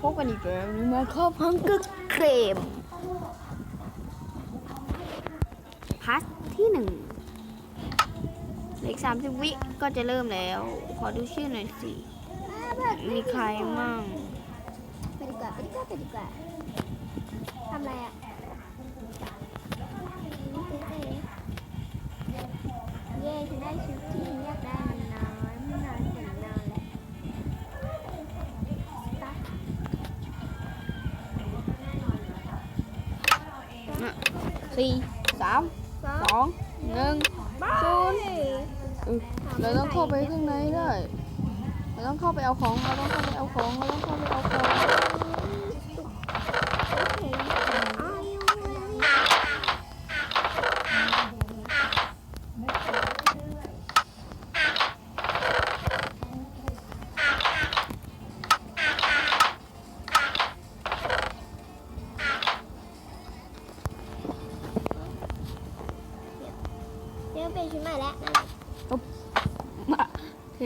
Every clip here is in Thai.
พบกันอีกแล้วนี่มาครอบฮังเกอร์เครมพัสที่หนึ่งเหลืออกสามสิบวิก็จะเริ่มแล้ว ขอดูชื่อหน่อยสิ มีใครมั่งไปดีกว่าไปดีกว่าไปดีกว่าทำอะไรอะ สี่สามสอสองหนึ่งศูนย์เเออเราต้องเข้าไปข้างในได้เราต้องเข้าไปเอาของเราต้องเข้าไปเอาของเราต้องเข้าไปเอาของ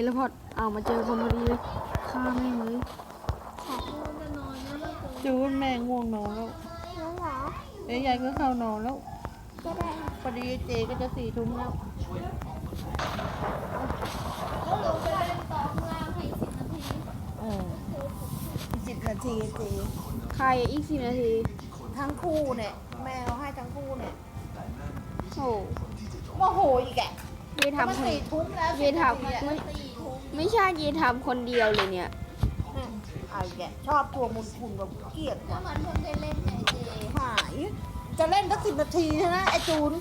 เทเลพอร์ตเอามาเจอคนพอดีเลยฆ่าแม่งเลยค่ะจะนอนนะจูนแม่ง่วงนอนแล้วแล้วเหรอเดี๋ยวยายก็เข้านอนแล้วก็ได้พอดีเจก็จะสี่ทุ่มแล้วเออสิบนาทีเจใครอีกสิบนาที ทั้งคู่เนี่ย แม่เขาให้ทั้งคู่เนี่ยโอ้โมโหอีกแกเยมันทำคนสี่ทุ่มแล้วเยทำไม่ ไม่ใช่เยทำคนเดียวเลยเนี่ยอืมเอาอีกแกชอบตัวมุนคุณแบบเกลียดว่ะเหมือนคนเคยเล่นไงเจหาย จะเล่นสักสิบนาทีใช่ไหมไอจูน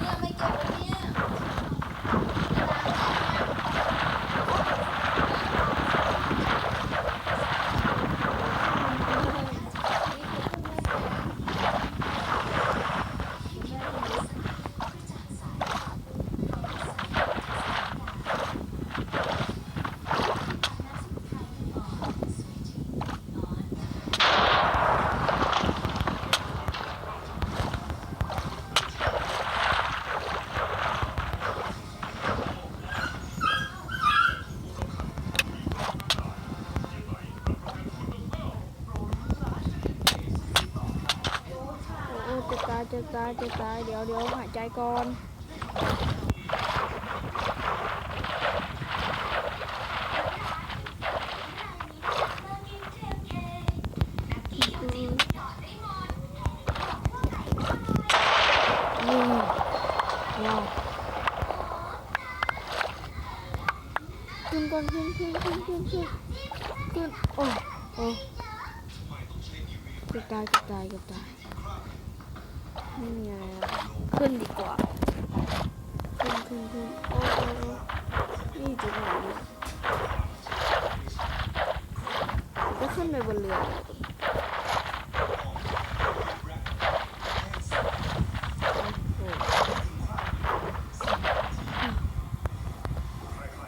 เนี่ยไม่เก็บไว้เนี่ย โอ้จะ ตายจะตายจะตายเดี๋ยวเดี๋ยวหายใจก่อนนี่ว้าวขึ้นก่อนขึ้นขึ้นขึ้นขึ้นขึ้นขึ้นโอ้โอ้เกือบตายเกือบตายเกือบตาย ไม่ไรแล้วขึ้นดีกว่า ขึ้นขึ้นขึ้นโอ้โอ้โอ้นี่จุดไหนเนี่ยก็ขึ้นไปบนเรือ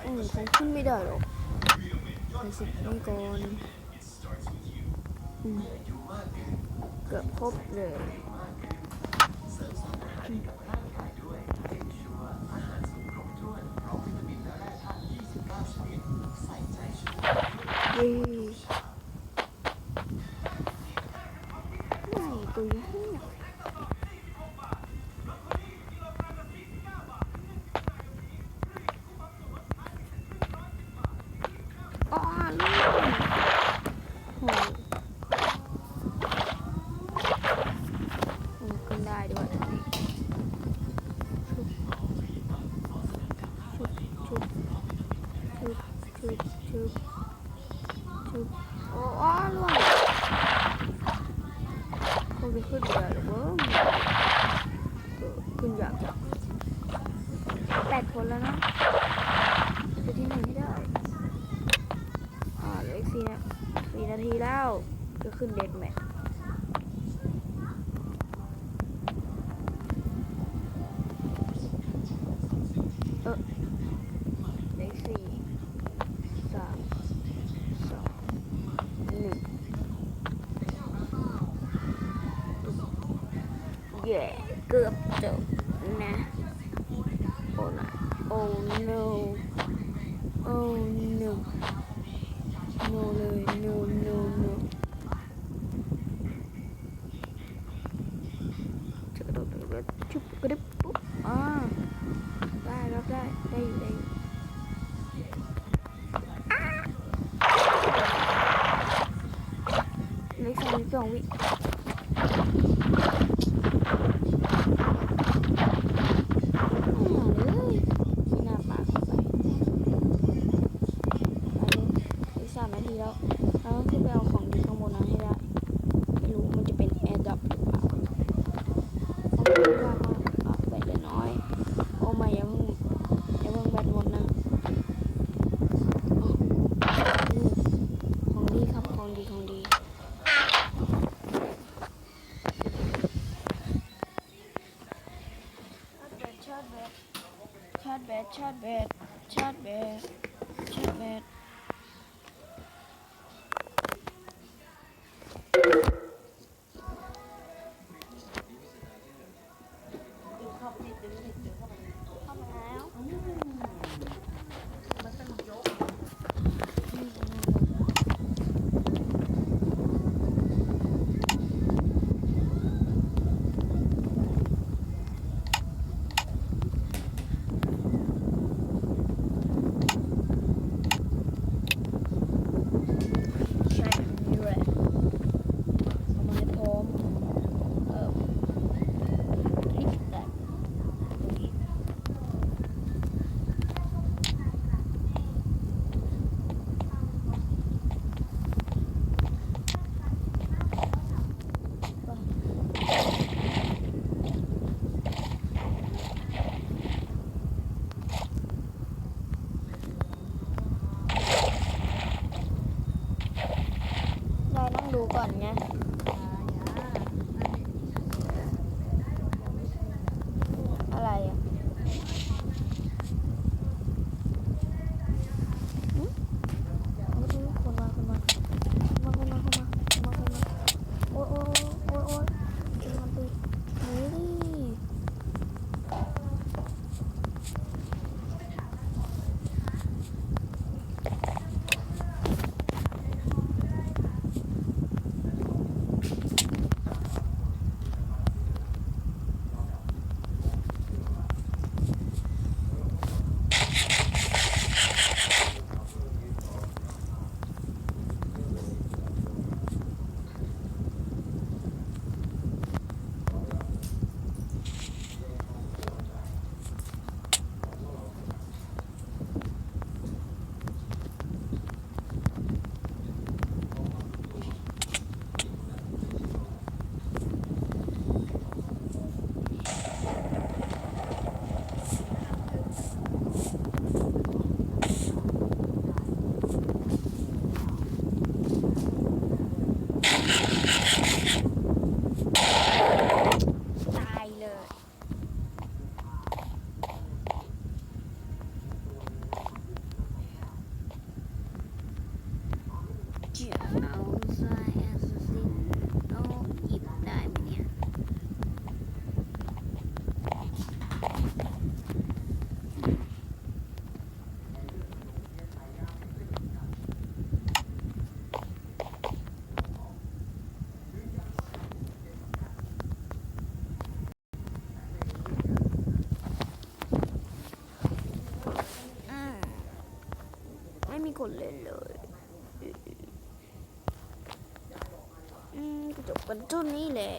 อืมคงขึ้นไม่ได้หรอกในสิบนี่ก่อนอเกือบครบเลย เมีสี่นาทีแล้วก็ขึ้นเด็กแมทเออเลขสี่สามสองหนึ่งเย่เกือบจบนะโอ้นะโอ้ยโอ้ no โนเลยโนโนโนจะกระโดดกระโดดชุบกระดึบปุ๊บอ่าได้รับได้ได้อยู่ได้อยู่เล็กสองวิสองวิ Chad Bear, Chad Bear, Chad Bear. คนเล่นเลยอืมจบกันจุนี้แหละ